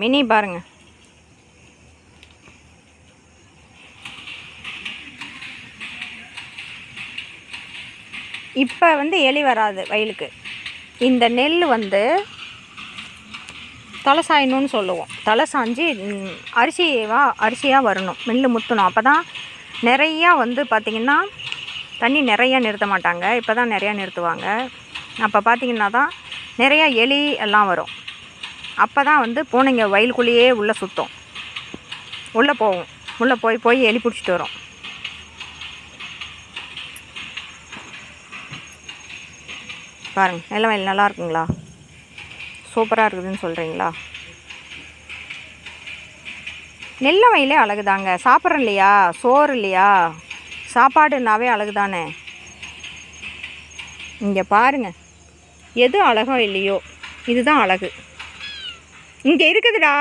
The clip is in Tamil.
மினி பாருங்க. இப்போ வந்து எலி வராது வயலுக்கு. இந்த நெல் வந்து தலை சாயணும்னு சொல்லுவோம். தலை சாஞ்சு அரிசியாக அரிசிவா அரிசியாக வரணும். மில்லு முத்தணும். அப்போ தான் நிறையா வந்து பார்த்திங்கன்னா தண்ணி நிறையா நிறுத்த மாட்டாங்க. இப்போ தான் நிறையா நிறுத்துவாங்க. அப்போ பார்த்திங்கன்னா தான் நிறையா எலி எல்லாம் வரும். அப்போ தான் வந்து பூனைங்க வயலுக்குள்ளேயே உள்ளே சுற்றும் உள்ளே போகும். உள்ளே போய் போய் எலி பிடிச்சிட்டு வரும். பாருங்கள் நெல்லை வயல் நல்லா இருக்குங்களா? சூப்பராக இருக்குதுன்னு சொல்கிறீங்களா நெல்ல வயலே அழகுதாங்க. சாப்பிட்றோம் இல்லையா? சோறு இல்லையா? சாப்பாடுனாவே அழகு தானே இங்கே பாருங்க. எது அழகோ இல்லையோ இதுதான் அழகு. இங்கே இருக்குதுடா.